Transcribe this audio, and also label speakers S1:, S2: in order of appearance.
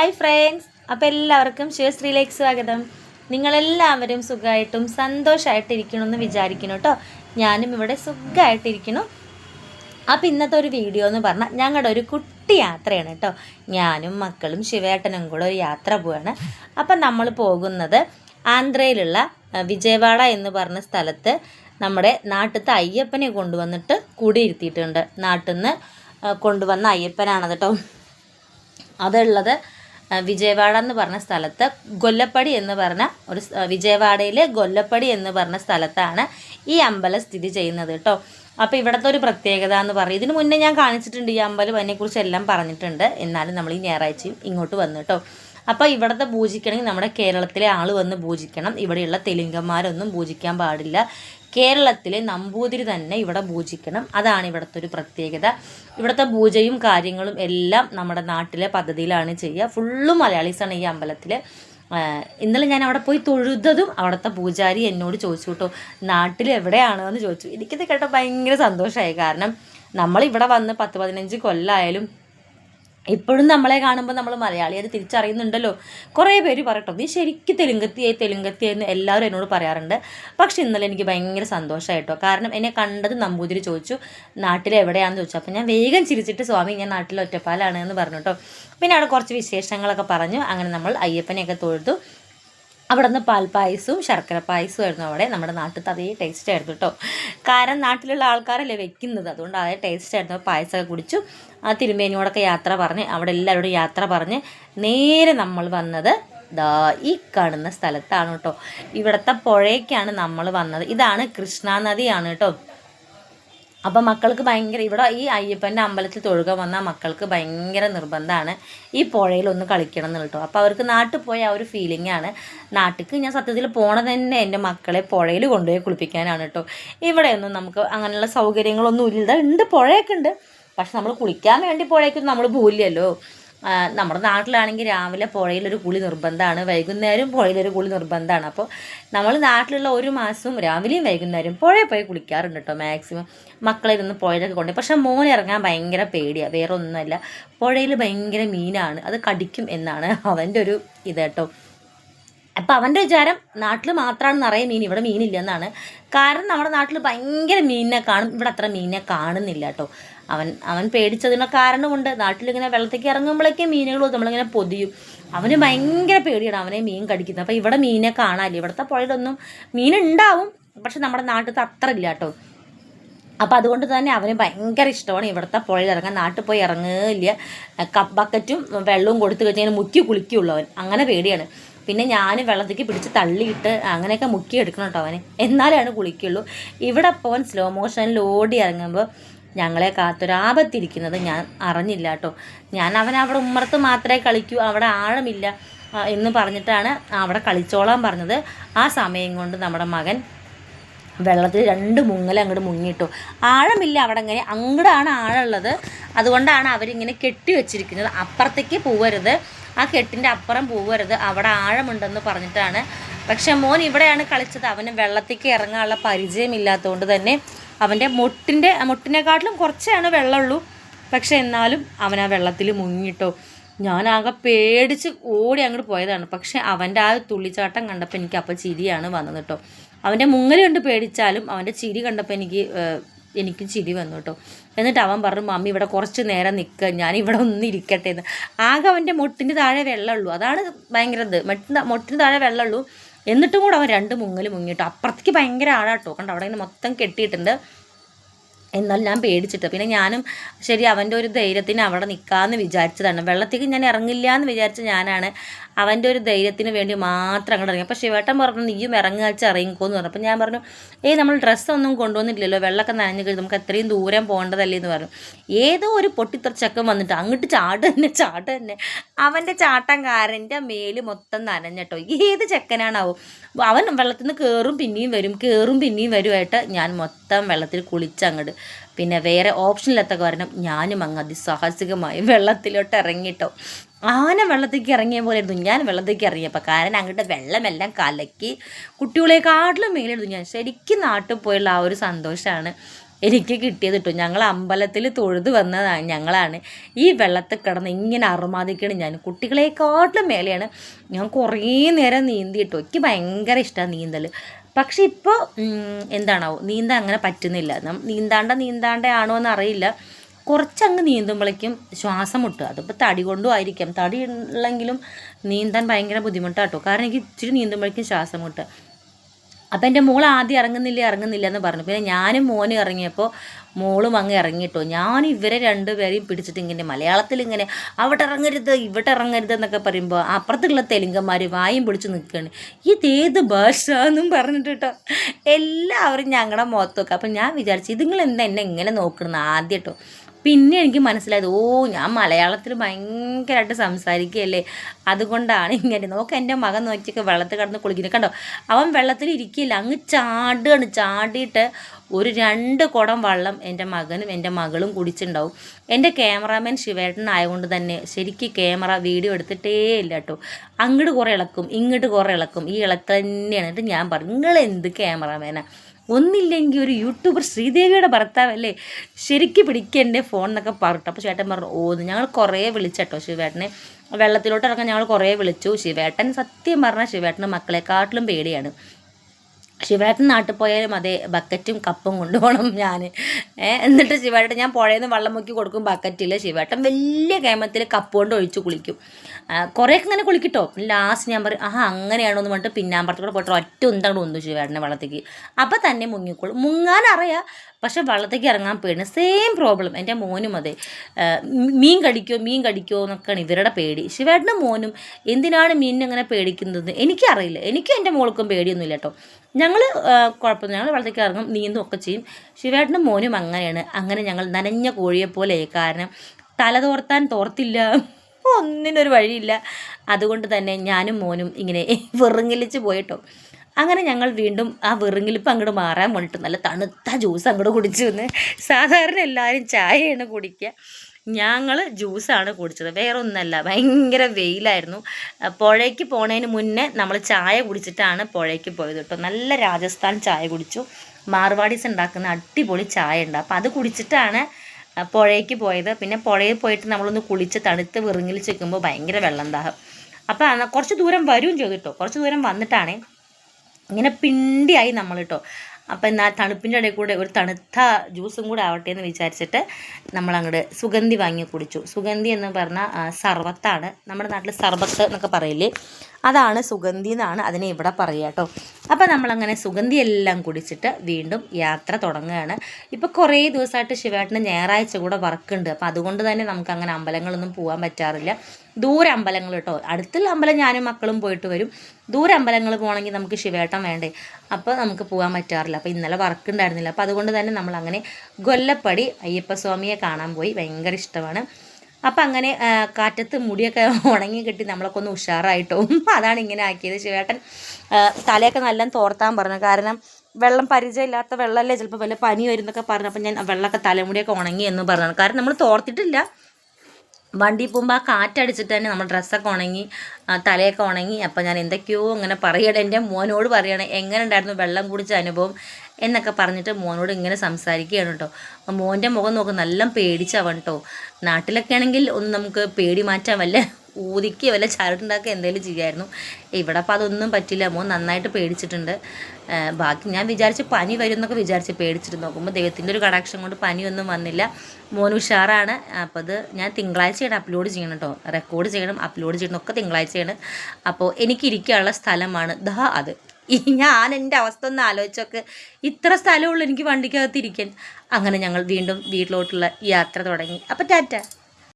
S1: Hi friends അപ്പോൾ എല്ലാവർക്കും ശിവശ്രീലേക്ക് സ്വാഗതം. നിങ്ങളെല്ലാവരും സുഖമായിട്ടും സന്തോഷമായിട്ടിരിക്കണമെന്ന് വിചാരിക്കുന്നു കേട്ടോ. ഞാനും ഇവിടെ സുഖമായിട്ടിരിക്കുന്നു. അപ്പോൾ ഇന്നത്തെ ഒരു വീഡിയോ എന്ന് പറഞ്ഞാൽ ഞങ്ങളുടെ ഒരു കുട്ടി യാത്രയാണ് കേട്ടോ. ഞാനും മക്കളും ശിവേട്ടനും കൂടെ ഒരു യാത്ര പോവാണ്. അപ്പം നമ്മൾ പോകുന്നത് ആന്ധ്രയിലുള്ള വിജയവാഡ എന്ന് പറഞ്ഞ സ്ഥലത്ത് നമ്മുടെ നാട്ടിലത്തെ അയ്യപ്പനെ കൊണ്ടുവന്നിട്ട് കൂടിയിരുത്തിയിട്ടുണ്ട്. നാട്ടിൽ നിന്ന് കൊണ്ടുവന്ന അയ്യപ്പനാണ് കേട്ടോ. അതുള്ളത് വിജയവാഡ എന്ന് പറഞ്ഞ സ്ഥലത്ത് ഗൊല്ലപ്പടി എന്ന് പറഞ്ഞ ഒരു വിജയവാഡയിലെ ഗൊല്ലപ്പടി എന്ന് പറഞ്ഞ സ്ഥലത്താണ് ഈ അമ്പലം സ്ഥിതി ചെയ്യുന്നത് കേട്ടോ അപ്പോൾ ഇവിടുത്തെ ഒരു പ്രത്യേകത എന്ന് പറയും. ഇതിനു മുന്നേ ഞാൻ കാണിച്ചിട്ടുണ്ട് ഈ അമ്പലം അതിനെക്കുറിച്ച് എല്ലാം പറഞ്ഞിട്ടുണ്ട്. എന്നാലും നമ്മൾ ഈ ഞായറാഴ്ചയും ഇങ്ങോട്ട് വന്നു കേട്ടോ അപ്പോൾ ഇവിടുത്തെ പൂജിക്കണമെങ്കിൽ നമ്മുടെ കേരളത്തിലെ ആൾ വന്ന് പൂജിക്കണം. ഇവിടെയുള്ള തെലുങ്കന്മാരൊന്നും പൂജിക്കാൻ പാടില്ല. കേരളത്തിലെ നമ്പൂതിരി തന്നെ ഇവിടെ പൂജിക്കണം. അതാണ് ഇവിടുത്തെ ഒരു പ്രത്യേകത. ഇവിടുത്തെ പൂജയും കാര്യങ്ങളും എല്ലാം നമ്മുടെ നാട്ടിലെ പദ്ധതിയിലാണ് ചെയ്യുക. ഫുള്ളും മലയാളീസാണ് ഈ അമ്പലത്തിൽ ഇന്നലെ ഞാൻ അവിടെ പോയി തൊഴുതതും അവിടുത്തെ പൂജാരി എന്നോട് ചോദിച്ചു കേട്ടോ നാട്ടിൽ എവിടെയാണ്? എന്ന് ചോദിച്ചു. എനിക്കിത് കേട്ടോ ഭയങ്കര സന്തോഷമായി. കാരണം നമ്മളിവിടെ വന്ന് പത്ത് പതിനഞ്ച് കൊല്ലമായാലും ഇപ്പോഴും നമ്മളെ കാണുമ്പോൾ നമ്മൾ മലയാളിയത് തിരിച്ചറിയുന്നുണ്ടല്ലോ. കുറേ പേര് പറയട്ടോ നീ ശരിക്കും തെലുങ്കത്തിയായി തെലുങ്കത്തിയായി എന്ന് എല്ലാവരും എന്നോട് പറയാറുണ്ട്. പക്ഷെ ഇന്നലെ എനിക്ക് ഭയങ്കര സന്തോഷമായിട്ടോ കാരണം എന്നെ കണ്ടത് നമ്പൂതിരി ചോദിച്ചു നാട്ടിൽ എവിടെയാണെന്ന് ചോദിച്ചു? അപ്പോൾ ഞാൻ വേഗം ചിരിച്ചിട്ട് സ്വാമി ഞാൻ നാട്ടിൽ ഒറ്റപ്പാലാണ് എന്ന് പറഞ്ഞു കേട്ടോ പിന്നെ അവിടെ കുറച്ച് വിശേഷങ്ങളൊക്കെ പറഞ്ഞു. അങ്ങനെ നമ്മൾ അയ്യപ്പനെയൊക്കെ തൊഴുതു. അവിടെ നിന്ന് പാൽപ്പായസവും ശർക്കര പായസവും ആയിരുന്നു അവിടെ. നമ്മുടെ നാട്ടിലത്തെ അതേ ടേസ്റ്റ് ആയിരുന്നു കേട്ടോ കാരണം നാട്ടിലുള്ള ആൾക്കാരല്ലേ വെക്കുന്നത്. അതുകൊണ്ട് അതേ ടേസ്റ്റ് ആയിരുന്നു. പായസമൊക്കെ കുടിച്ചു. ആ തിരുമേനിയോടൊക്കെ യാത്ര പറഞ്ഞ് അവിടെ എല്ലാവരോടും യാത്ര പറഞ്ഞ് നേരെ നമ്മൾ വന്നത് ദാ ഈ കാണുന്ന സ്ഥലത്താണ് കേട്ടോ ഇവിടുത്തെ പുഴയ്ക്കാണ് നമ്മൾ വന്നത്. ഇതാണ് കൃഷ്ണ നദിയാണ് കേട്ടോ അപ്പം മക്കൾക്ക് ഭയങ്കര ഇവിടെ ഈ അയ്യപ്പന്റെ അമ്പലത്തിൽ തൊഴുക വന്ന മക്കൾക്ക് ഭയങ്കര നിർബന്ധമാണ് ഈ പുഴയിൽ ഒന്ന് കളിക്കണം എന്ന് കേട്ടോ അപ്പോൾ അവർക്ക് നാട്ടിൽ പോയ ആ ഒരു ആണ്. നാട്ടിലേക്ക് ഞാൻ സത്യത്തിൽ പോണത് തന്നെ എന്റെ മക്കളെ പുഴയിൽ കൊണ്ടുപോയി കുളിപ്പിക്കാനാണ് കേട്ടോ ഇവിടെയൊന്നും നമുക്ക് അങ്ങനെയുള്ള സൗകര്യങ്ങളൊന്നും ഇല്ല ഉണ്ട് പുഴയൊക്കെ ഉണ്ട്. പക്ഷെ നമ്മൾ കുളിക്കാൻ വേണ്ടി പുഴയ്ക്കൊന്നും നമ്മൾ പോയില്ലല്ലോ നമ്മുടെ നാട്ടിലാണെങ്കിൽ രാവിലെ പുഴയിലൊരു കുളി നിർബന്ധമാണ് വൈകുന്നേരം പുഴയിലൊരു കുളി നിർബന്ധമാണ്. അപ്പോൾ നമ്മൾ നാട്ടിലുള്ള ഒരു മാസവും രാവിലെയും വൈകുന്നേരം പുഴയിൽ പോയി കുളിക്കാറുണ്ട് കേട്ടോ മാക്സിമം. മക്കളെ ഇരുന്ന് പുഴയിലൊക്കെ കൊണ്ട്. പക്ഷെ മോൻ ഇറങ്ങാൻ ഭയങ്കര പേടിയാണ് വേറെ ഒന്നുമല്ല പുഴയിൽ ഭയങ്കര മീനാണ്. അത് കടിക്കും എന്നാണ് അവന്റെ ഒരു ഇത് കേട്ടോ. അപ്പോൾ അവന്റെ വിചാരം നാട്ടിൽ മാത്രമാണ് നിറയെ മീൻ ഇവിടെ മീനില്ല എന്നാണ്. കാരണം നമ്മുടെ നാട്ടിൽ ഭയങ്കര മീനിനെ കാണും. ഇവിടെ അത്ര മീനിനെ കാണുന്നില്ല കേട്ടോ. അവൻ അവൻ പേടിച്ചതിന് കാരണമുണ്ട്. നാട്ടിലിങ്ങനെ വെള്ളത്തേക്ക് ഇറങ്ങുമ്പോഴേക്കും മീനുകൾ നമ്മളിങ്ങനെ പൊതിയും. അവന് ഭയങ്കര പേടിയാണ് അവനെ മീൻ കടിക്കുന്നത്. അപ്പോൾ ഇവിടെ മീനെ കാണാനില്ല. ഇവിടുത്തെ പുഴയിലൊന്നും മീനുണ്ടാവും. പക്ഷെ നമ്മുടെ നാട്ടിലത്തെ അത്ര ഇല്ല കേട്ടോ. അപ്പം അതുകൊണ്ട് തന്നെ അവന് ഭയങ്കര ഇഷ്ടമാണ് ഇവിടുത്തെ പുഴയിൽ ഇറങ്ങാൻ നാട്ടിൽ പോയി ഇറങ്ങില്ല ബക്കറ്റും വെള്ളവും കൊടുത്തു കഴിഞ്ഞാൽ മുക്കി കുളിക്കുള്ളൂ അവൻ അങ്ങനെ പേടിയാണ്. പിന്നെ ഞാൻ വെള്ളത്തേക്ക് പിടിച്ച് തള്ളിയിട്ട് അങ്ങനെയൊക്കെ മുക്കി എടുക്കണം കേട്ടോ അവന്. എന്നാലാണ് കുളിക്കുള്ളൂ ഇവിടെ അവൻ സ്ലോ മോഷനിൽ ഓടി ഇറങ്ങുമ്പോൾ ഞങ്ങളെ കാത്തൊരാപത്തിരിക്കുന്നത് ഞാൻ അറിഞ്ഞില്ല കേട്ടോ. ഞാൻ അവൻ അവിടെ ഉമ്മറത്ത് മാത്രമേ കളിക്കൂ അവിടെ ആഴമില്ല എന്ന് പറഞ്ഞിട്ടാണ് അവിടെ കളിച്ചോളാൻ പറഞ്ഞത്. ആ സമയം കൊണ്ട് നമ്മുടെ മകൻ വെള്ളത്തിൽ രണ്ട് മുങ്ങൽ അങ്ങോട്ട് മുങ്ങിയിട്ടു. ആഴമില്ല അവിടെ അങ്ങനെ അങ്ങടാണ് ആഴമുള്ളത്. അതുകൊണ്ടാണ് അവരിങ്ങനെ കെട്ടി വെച്ചിരിക്കുന്നത്. അപ്പുറത്തേക്ക് പോവരുത്. ആ കെട്ടിന്റെ അപ്പുറം പോവരുത്. അവിടെ ആഴമുണ്ടെന്ന് പറഞ്ഞിട്ടാണ്. പക്ഷേ മോൻ ഇവിടെയാണ് കളിച്ചത്. അവന് വെള്ളത്തേക്ക് ഇറങ്ങാനുള്ള പരിചയമില്ലാത്തതുകൊണ്ട് തന്നെ അവന്റെ മുട്ടിന്റെ മുട്ടിനെക്കാട്ടിലും കുറച്ചാണ് വെള്ളമുള്ളൂ. പക്ഷെ എന്നാലും അവൻ ആ വെള്ളത്തിൽ മുങ്ങിട്ടോ. ഞാനാകെ പേടിച്ച് ഓടി അങ്ങോട്ട് പോയതാണ്. പക്ഷെ അവന്റെ ആ തുള്ളിച്ചാട്ടം കണ്ടപ്പോൾ എനിക്ക് അപ്പോൾ ചിരിയാണ് വന്നത് കേട്ടോ. അവന്റെ മുങ്ങൽ കണ്ട് പേടിച്ചാലും അവന്റെ ചിരി കണ്ടപ്പോൾ എനിക്ക് എനിക്കും ചിരി വന്നു കേട്ടോ. എന്നിട്ട് അവൻ പറഞ്ഞു മമ്മി ഇവിടെ കുറച്ച് നേരം നിൽക്കുക ഞാൻ ഇവിടെ ഒന്ന് ഇരിക്കട്ടെ എന്ന്. ആകെ അവന്റെ മുട്ടിന്റെ താഴെ വെള്ളമുള്ളൂ. അതാണ് ഭയങ്കര ഇത്. താഴെ വെള്ളമുള്ളൂ. എന്നിട്ടും കൂടെ അവൻ രണ്ട് മുങ്ങൽ മുങ്ങിയിട്ട്. അപ്പുറത്തേക്ക് ഭയങ്കര ആഴാട്ടോ കണ്ടോ അവിടെ ഇങ്ങനെ മൊത്തം കെട്ടിയിട്ടുണ്ട്. എന്നാൽ ഞാൻ പേടിച്ചിട്ട്. പിന്നെ ഞാനും ശരി അവന്റെ ഒരു ധൈര്യത്തിന് അവിടെ നിൽക്കാമെന്ന് വിചാരിച്ചതാണ്. വെള്ളത്തേക്ക് ഞാൻ ഇറങ്ങില്ല എന്ന് വിചാരിച്ച ഞാനാണ്. അവന്റെ ഒരു ധൈര്യത്തിന് വേണ്ടി മാത്രം അങ്ങോട്ട് ഇറങ്ങി. അപ്പോൾ ശിവേട്ടൻ പറഞ്ഞു നീയും ഇറങ്ങി വെച്ച് ഇറങ്ങിക്കോന്ന് പറഞ്ഞു. അപ്പോൾ ഞാൻ പറഞ്ഞു ഏയ് നമ്മൾ ഡ്രസ്സൊന്നും കൊണ്ടുവന്നിട്ടില്ലല്ലോ വെള്ളമൊക്കെ നനഞ്ഞു കഴിഞ്ഞ് നമുക്ക് എത്രയും ദൂരം പോകേണ്ടതല്ലേ എന്ന് പറഞ്ഞു. ഏതോ ഒരു പൊട്ടിത്തെറിച്ചക്കം വന്നിട്ട് അങ്ങോട്ട് ചാട്ട് തന്നെ ചാട്ട് തന്നെ. അവന്റെ ചാട്ടംകാരന്റെ മേൽ മൊത്തം നനഞ്ഞട്ടോ. ഏത് ചെക്കനാണാവോ. അവൻ വെള്ളത്തിൽ നിന്ന് കയറും പിന്നെയും വരും കയറും പിന്നെയും വരുമായിട്ട് ഞാൻ മൊത്തം വെള്ളത്തിൽ കുളിച്ചങ്ങോട്ട് പിന്നെ വേറെ ഓപ്ഷനിലെത്ത കാരണം ഞാനും അങ്ങ് അതിസാഹസികമായി വെള്ളത്തിലോട്ട് ഇറങ്ങിട്ടോ. ആന വെള്ളത്തേക്ക് ഇറങ്ങിയ പോലെ ആയിരുന്നു ഞാൻ വെള്ളത്തേക്ക് ഇറങ്ങിയപ്പോൾ കാരണം അങ്ങോട്ട് വെള്ളമെല്ലാം കലക്കി കുട്ടികളെക്കാട്ടിലും മേലെടുത്തു ഞാൻ. ശരിക്കും നാട്ടിൽ പോയുള്ള ആ ഒരു സന്തോഷമാണ് എനിക്ക് കിട്ടിയത് കിട്ടും. ഞങ്ങൾ അമ്പലത്തിൽ തൊഴുത് വന്നതാണ് ഞങ്ങളാണ് ഈ വെള്ളത്തിൽ കിടന്ന് ഇങ്ങനെ അറുമാദിക്കണം ഞാൻ. കുട്ടികളെക്കാട്ടിലും മേലെയാണ്. ഞാൻ കുറേ നേരം നീന്തി കിട്ടും. എനിക്ക് ഭയങ്കര ഇഷ്ടമാണ് നീന്തൽ പക്ഷെ ഇപ്പോൾ എന്താണാവോ? നീന്താൻ അങ്ങനെ പറ്റുന്നില്ല. നീന്താണ്ട നീന്താണ്ട ആണോ എന്ന് അറിയില്ല. കുറച്ചങ്ങ് നീന്തുമ്പോഴേക്കും ശ്വാസം മുട്ടുക. അതിപ്പോൾ തടി കൊണ്ടും ആയിരിക്കാം. തടി ഉള്ളെങ്കിലും നീന്താൻ ഭയങ്കര ബുദ്ധിമുട്ടാട്ടോ. കാരണം എനിക്ക് ഇച്ചിരി നീന്തുമ്പോഴേക്കും ശ്വാസം മുട്ടുക. അപ്പം എന്റെ മോൾ ആദ്യം ഇറങ്ങുന്നില്ല ഇറങ്ങുന്നില്ല എന്ന് പറഞ്ഞു. പിന്നെ ഞാനും മോനും ഇറങ്ങിയപ്പോൾ മോളും അങ്ങ് ഇറങ്ങിയിട്ടോ ഞാൻ ഇവരെ രണ്ടുപേരെയും പിടിച്ചിട്ട് ഇങ്ങനെ മലയാളത്തിൽ ഇങ്ങനെ അവിടെ ഇറങ്ങരുത് ഇവിടെ ഇറങ്ങരുത് എന്നൊക്കെ പറയുമ്പോൾ അപ്പുറത്തുള്ള തെലുങ്കന്മാർ വായും പിടിച്ച് നിൽക്കുകയാണ് ഇതേത് ഭാഷ എന്നും പറഞ്ഞിട്ട് കേട്ടോ എല്ലാവരും ഞങ്ങളുടെ മുഖത്ത് നോക്കുക അപ്പം ഞാൻ വിചാരിച്ചു ഇതുങ്ങൾ എന്താ എന്നെ ഇങ്ങനെ നോക്കണം ആദ്യം കേട്ടോ പിന്നെ എനിക്ക് മനസ്സിലായത് ഓ ഞാൻ മലയാളത്തിൽ ഭയങ്കരമായിട്ട് സംസാരിക്കുകയല്ലേ? അതുകൊണ്ടാണ് ഇങ്ങനെ. നോക്ക് എന്റെ മകൻ നോക്കിയൊക്കെ വെള്ളത്തിൽ കിടന്ന് കുളിക്കുന്നത് കണ്ടോ? അവൻ വെള്ളത്തിൽ ഇരിക്കില്ല അങ്ങ് ചാടുകയാണ്. ചാടിയിട്ട് ഒരു രണ്ട് കുടം വെള്ളം എന്റെ മകനും എന്റെ മകളും കുടിച്ചിട്ടുണ്ടാവും. എന്റെ ക്യാമറാമാൻ ശിവേട്ടനായതുകൊണ്ട് തന്നെ ശരിക്കും ക്യാമറ വീഡിയോ എടുത്തിട്ടേ ഇല്ല കേട്ടോ. അങ്ങോട്ട് കുറേ ഇളക്കും ഇങ്ങോട്ട് കുറേ ഇളക്കും. ഈ ഇളക്ക് തന്നെയാണ്. എന്നിട്ട് ഞാൻ പറഞ്ഞു നിങ്ങൾ എന്ത് ക്യാമറാമാനാ? ഒന്നില്ലെങ്കിൽ ഒരു യൂട്യൂബർ ശ്രീദേവിയുടെ ഭർത്താവല്ലേ? ശരിക്ക് പിടിക്കേണ്ടേ ഫോൺ എന്നൊക്കെ പറഞ്ഞു അപ്പോൾ ചേട്ടൻ പറഞ്ഞു ഓ ഞങ്ങൾ കുറേ വിളിച്ചട്ടോ ശിവേട്ടനെ. വെള്ളത്തിലോട്ട് ഇറങ്ങാൻ ഞങ്ങൾ കുറേ വിളിച്ചു. ശിവേട്ടൻ സത്യം പറഞ്ഞാൽ ശിവേട്ടന് മക്കളെക്കാട്ടിലും പേടിയാണ്. ശിവേട്ടൻ നാട്ടിൽ പോയാലും അതെ ബക്കറ്റും കപ്പും കൊണ്ടുപോകണം ഞാൻ എന്നിട്ട് ശിവേട്ടൻ ഞാൻ പുഴയിൽ നിന്ന് വെള്ളം മുക്കി കൊടുക്കും ബക്കറ്റിൽ ശിവേട്ടൻ വലിയ കേമത്തിൽ കപ്പ് കൊണ്ട് ഒഴിച്ച് കുളിക്കും. കുറേയൊക്കെ ഇങ്ങനെ കുളിക്കിട്ടോ. ലാസ്റ്റ് ഞാൻ പറയും ആഹാ അങ്ങനെയാണോ എന്ന് പറഞ്ഞിട്ട് പിന്നാമ്പുറത്ത് കൂടെ പോയിട്ട് ഒറ്റ ഉന്തങ്ങോട്ട് ഒന്നു ശിവേട്ടനെ വെള്ളത്തേക്ക്. അപ്പം തന്നെ മുങ്ങിക്കോളും. മുങ്ങാനറിയാം പക്ഷേ വെള്ളത്തേക്ക് ഇറങ്ങാൻ പേടി സെയിം പ്രോബ്ലം എന്റെ മോനും അതെ. മീൻ കടിക്കോ മീൻ കടിക്കോ എന്നൊക്കെയാണ് ഇവരുടെ പേടി. ശിവേട്ടനും മോനും എന്തിനാണ് മീനിനെ അങ്ങനെ പേടിക്കുന്നത്? എനിക്കറിയില്ല. എനിക്കും എന്റെ മോൾക്കും പേടിയൊന്നുമില്ല കേട്ടോ. ഞങ്ങൾ കുഴപ്പമൊന്നും ഞങ്ങൾ വെള്ളത്തിൽ ഇറങ്ങും നീന്തും ഒക്കെ ചെയ്യും. ശിവേട്ടനും മോനും അങ്ങനെയാണ്. അങ്ങനെ ഞങ്ങൾ നനഞ്ഞ കോഴിയെ പോലെ കാരണം തല തോർത്താൻ തോർത്തില്ല. ഒന്നിനൊരു വഴിയില്ല. അതുകൊണ്ട് തന്നെ ഞാനും മോനും ഇങ്ങനെ വെറുങ്ങിലിച്ച് പോയിട്ടോ. അങ്ങനെ ഞങ്ങൾ വീണ്ടും ആ വെറുങ്ങിലിപ്പ് അങ്ങോട്ട് മാറാൻ വേണ്ടിയിട്ട് നല്ല തണുത്ത ജ്യൂസ് അങ്ങോട്ട് കുടിച്ചു വന്ന് സാധാരണ എല്ലാവരും ചായയാണ് കുടിക്കുക. ഞങ്ങൾ ജ്യൂസാണ് കുടിച്ചത്. വേറെ ഒന്നല്ല ഭയങ്കര വെയിലായിരുന്നു. പുഴയ്ക്ക് പോണതിന് മുന്നേ നമ്മൾ ചായ കുടിച്ചിട്ടാണ് പുഴയ്ക്ക് പോയത് കേട്ടോ. നല്ല രാജസ്ഥാൻ ചായ കുടിച്ചു. മാർവാടീസ് ഉണ്ടാക്കുന്ന അടിപൊളി ചായ ഉണ്ട് അപ്പോൾ അത് കുടിച്ചിട്ടാണ് പുഴയ്ക്ക് പോയത്. പിന്നെ പുഴയിൽ പോയിട്ട് നമ്മളൊന്ന് കുളിച്ച് തണുത്ത് വിറുങ്ങിൽ ചെക്കുമ്പോൾ ഭയങ്കര വെള്ളം ദാഹം. അപ്പോൾ കുറച്ച് ദൂരം വരും ചെയ്തു കേട്ടോ. കുറച്ച് ദൂരം വന്നിട്ടാണ് ഇങ്ങനെ പിണ്ടിയായി നമ്മൾ കേട്ടോ. അപ്പം എന്നാൽ തണുപ്പിന്റെ ഇടയിൽ കൂടെ ഒരു തണുത്ത ജ്യൂസും കൂടെ ആവട്ടെ എന്ന് വിചാരിച്ചിട്ട് നമ്മൾ സുഗന്ധി വാങ്ങി കുടിച്ചു. സുഗന്ധി എന്ന് പറഞ്ഞാൽ സർവത്താണ്. നമ്മുടെ നാട്ടിൽ സർബത്ത് എന്നൊക്കെ പറയില്ലേ? അതാണ് സുഗന്ധി എന്നാണ് അതിനെ ഇവിടെ പറയുക കേട്ടോ. അപ്പോൾ നമ്മളങ്ങനെ സുഗന്ധി എല്ലാം കുടിച്ചിട്ട് വീണ്ടും യാത്ര തുടങ്ങുകയാണ്. ഇപ്പോൾ കുറേ ദിവസമായിട്ട് ശിവേട്ടന് ഞായറാഴ്ച കൂടെ വർക്കുണ്ട്. അപ്പോൾ അതുകൊണ്ട് തന്നെ നമുക്ക് അങ്ങനെ അമ്പലങ്ങളൊന്നും പോകാൻ പറ്റാറില്ല. ദൂര അമ്പലങ്ങൾ കേട്ടോ. അടുത്തുള്ള അമ്പലം ഞാനും മക്കളും പോയിട്ട് വരും. ദൂര അമ്പലങ്ങൾ പോകണമെങ്കിൽ നമുക്ക് ശിവേട്ടം വേണ്ടേ? അപ്പോൾ നമുക്ക് പോകാൻ പറ്റാറില്ല. അപ്പോൾ ഇന്നലെ വർക്ക് ഉണ്ടായിരുന്നില്ല. അപ്പോൾ അതുകൊണ്ട് തന്നെ നമ്മൾ അങ്ങനെ ഗൊല്ലപ്പടി അയ്യപ്പസ്വാമിയെ കാണാൻ പോയി. ഭയങ്കര ഇഷ്ടമാണ്. അപ്പം അങ്ങനെ കാറ്റത്ത് മുടിയൊക്കെ ഉണങ്ങി കിട്ടി നമ്മളൊക്കെ ഒന്ന് ഉഷാറായിട്ടോ. അതാണ് ഇങ്ങനെ ആക്കിയത് ശിവേട്ടൻ. തലയൊക്കെ നല്ല തോർത്താൻ പറഞ്ഞു. കാരണം വെള്ളം പരിചയമില്ലാത്ത വെള്ളമല്ലേ ചിലപ്പോൾ വല്ല പനി വരുന്നൊക്കെ പറഞ്ഞപ്പോൾ ഞാൻ വെള്ളമൊക്കെ തലമുടിയൊക്കെ ഉണങ്ങി എന്ന് പറഞ്ഞു കാരണം നമ്മൾ തോർത്തിട്ടില്ല. വണ്ടി പോകുമ്പോൾ ആ കാറ്റടിച്ചിട്ട് തന്നെ നമ്മൾ ഡ്രസ്സൊക്കെ ഉണങ്ങി തലയൊക്കെ ഉണങ്ങി. അപ്പോൾ ഞാൻ എന്തൊക്കെയോ അങ്ങനെ പറയണം. എന്റെ മോനോട് പറയണം എങ്ങനെ ഉണ്ടായിരുന്നു വെള്ളം കുടിച്ച അനുഭവം? എന്നൊക്കെ പറഞ്ഞിട്ട് മോനോട് ഇങ്ങനെ സംസാരിക്കുകയാണ് കേട്ടോ. മോന്റെ മുഖം നോക്കും നല്ല പേടിച്ചാവണം കേട്ടോ. നാട്ടിലൊക്കെ ആണെങ്കിൽ ഒന്ന് നമുക്ക് പേടി മാറ്റാൻ വല്ല ഊതിക്കുക വല്ല ചരട്ടുണ്ടാക്കുക എന്തെങ്കിലും ചെയ്യായിരുന്നു. ഇവിടെ അപ്പോൾ അതൊന്നും പറ്റില്ല. മോൻ നന്നായിട്ട് പേടിച്ചിട്ടുണ്ട്. ബാക്കി ഞാൻ വിചാരിച്ച് പനി വരും എന്നൊക്കെ വിചാരിച്ച് പേടിച്ചിട്ട് നോക്കുമ്പോൾ ദൈവത്തിന്റെ ഒരു കടാക്ഷം കൊണ്ട് പനിയൊന്നും വന്നില്ല. മോൻ ഉഷാറാണ്. അപ്പോൾ അത് ഞാൻ തിങ്കളാഴ്ചയാണ് അപ്ലോഡ് ചെയ്യണം കേട്ടോ. റെക്കോർഡ് ചെയ്യണം അപ്ലോഡ് ചെയ്യണം ഒക്കെ തിങ്കളാഴ്ചയാണ്. അപ്പോൾ എനിക്കിരിക്കാനുള്ള സ്ഥലമാണ് ദാ അത്. ഈ ഞാൻ എന്റെ അവസ്ഥ ഒന്ന് ആലോചിച്ചൊക്കെ. ഇത്ര സ്ഥലമുള്ളൂ എനിക്ക് വണ്ടിക്കകത്ത് ഇരിക്കാൻ. അങ്ങനെ ഞങ്ങൾ വീണ്ടും വീട്ടിലോട്ടുള്ള യാത്ര തുടങ്ങി. അപ്പം ടാറ്റ.